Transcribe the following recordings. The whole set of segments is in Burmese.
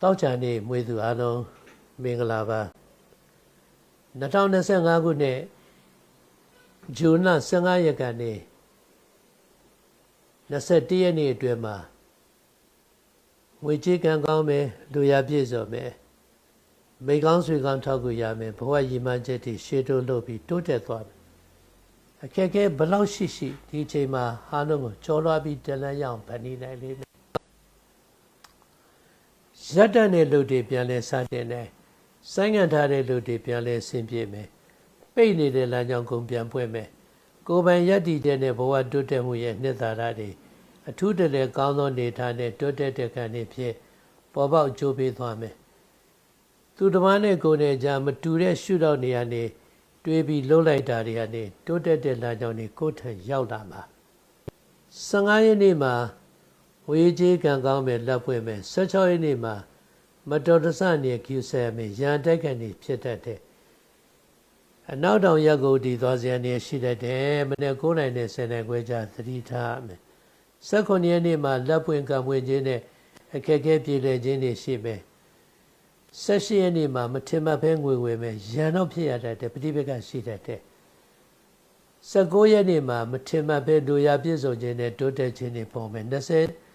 တောက်ချာနေမွေသူအားလုံးမင်္ဂလာပါ2025ခုနှစ်ဇွန်လ15ရက်ကနေ21ရက်နေ့အတွင်းမှာငွေကြေးကံကောင်းမယ်လူရပြည့်စုံမယ်မိကောင်းဆွေကောင်းထောက်ကူရမယ်ဘဝရည်မှန်းချက်တွေရှေ့တိုးလုပ်ပြီးတိုးတက်သွားမယ်အခက်အခဲဘလောက်ရှိရှိဒီအချိန်မှာအားလုံးကိုကြောလွှားပြီးတလန်းရအောင်ဗန်နေနိုင်လေး ရက်တန်တဲ့လူတွေပြန်လဲစတင်တယ်ဆိုင်းငံ့ထားတဲ့လူတွေပြန်လဲဆင်ပြေမယ်ပိတ်နေတဲ့လမ်းကြောင်းကုန်ပြန်ပွင့်မယ်ကိုယ်ပိုင်ယက်တည်တဲ့ဘဝတိုးတက်မှုရဲ့နှစ်သာရတွေအထူးတလဲကောင်းသောနေထားနဲ့တိုးတက်တဲ့ခံနေဖြစ်ပေါ်ပေါက်ကြိုးပေးသွားမယ်သူတစ်ပါးနဲ့ကိုယ်နဲ့ကြာမတူတဲ့ရှုတော့နေရနေတွေးပြီးလှုပ်လိုက်တာတွေကနေတိုးတက်တဲ့လမ်းကြောင်းတွေကိုယ်ထံရောက်လာမှာ15ရက်နေ့မှာ ဝေးကြီးကံကောင်းမယ်လက်ပွင့်မယ်16ရက်နေ့မှာမတော်တဆနေကျူဆယ်မယ်ရန်တိုက်ကန်နေဖြစ်တတ်တဲ့အနောက်တောင်ရက်ကိုတည်သွားစရာနေရှိတတ်တယ်မနေ့9နိုင်နဲ့10နိုင်ခွဲကြာသတိထားမယ်16ရက်နေ့မှာလက်ပွင့်ကံပွင့်ခြင်းနဲ့အခက်အခဲပြည်လည်ခြင်းတွေရှိမယ်16ရက်နေ့မှာမထင်မှတ်ဖဲငွေငွေမယ်ရန်တော့ဖြစ်ရတတ်တယ်ပဋိပက္ခရှိတတ်တယ်19ရက်နေ့မှာမထင်မှတ်ဖဲဒူရပြည့်စုံခြင်းနဲ့တိုးတက်ခြင်းတွေပေါ်မယ်20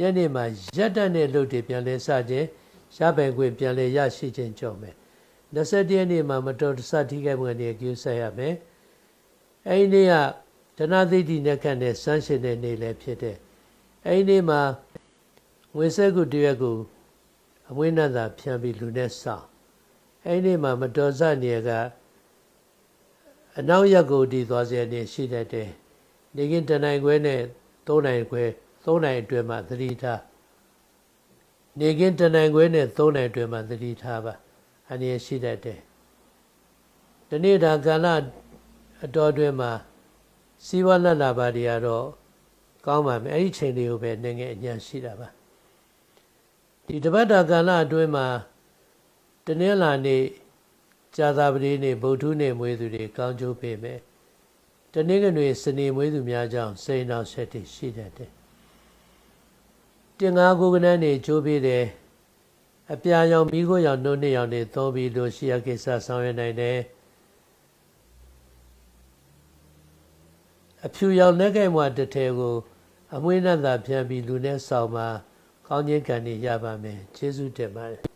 ရက်နေ့မှာရက်တတ်တဲ့လုပ်တွေပြန်လဲစခြင်းရပိုင်ခွင့်ပြန်လဲရရှိခြင်းကြောင့်မယ်21ရက်နေ့မှာမတော်တဆထိခိုက်မှုအနေကျူးဆက်ရမယ်အဲဒီနေ့ကဒနာသိတိနဲ့ခန့်တဲ့စမ်းရှင်တဲ့နေ့လည်းဖြစ်တဲ့အဲဒီနေ့မှာငွေဆက်ကုတရက်ကိုအမွေးနတ်သာဖြန့်ပြီးလူနဲ့ဆောင်းအဲဒီနေ့မှာမတော်စနေကအနောက်ရက်ကိုတည်သွားစေနေရှိတတ်တယ်နေကင်းတနိုင်ခွဲနဲ့၃နိုင်ခွဲ 3နိုင်အတွင်းမှာသတိထားနေကင်းတနိုင်ခွဲနဲ့3နိုင်အတွင်းမှာသတိထားပါအနေရှိတတ်တယ်ဒီနေ့ဒါကာလအတော်အတွင်းမှာစီးပွားလက်လာပါတွေကတော့ကောင်းပါမယ်အဲ့ဒီချိန်လေးကိုပဲနေငယ်အညာရှိတာပါဒီတပတ်တာကာလအတွင်းမှာတနင်္လာနေ့ဇာတာပတိနေ့ဗုဒ္ဓနေ့မွေးသူတွေကောင်းကျိုးပေးမယ်တနင်္ဂနွေစနေမွေးသူများကြောင့်စိန်တော်ဆက်တည်ရှိတတ်တယ် တင်ငါကိုကနန်းနေချိုးပေးတယ်အပြာရောင်မိခိုးရောင်နှုတ်နှစ်ရောင်တွေသုံးပြီးလို့ရှိရကိစ္စဆောင်ရွက်နိုင်တယ်အဖြူရောင်လက်ကိုက်မွားတစ်ထဲကို အမွှေးနဲ့သာဖြန့်ပြီးလူနဲ့ဆောင်မှာကောင်းခြင်းကံတွေရပါမယ်ကျေးဇူးတင်ပါတယ်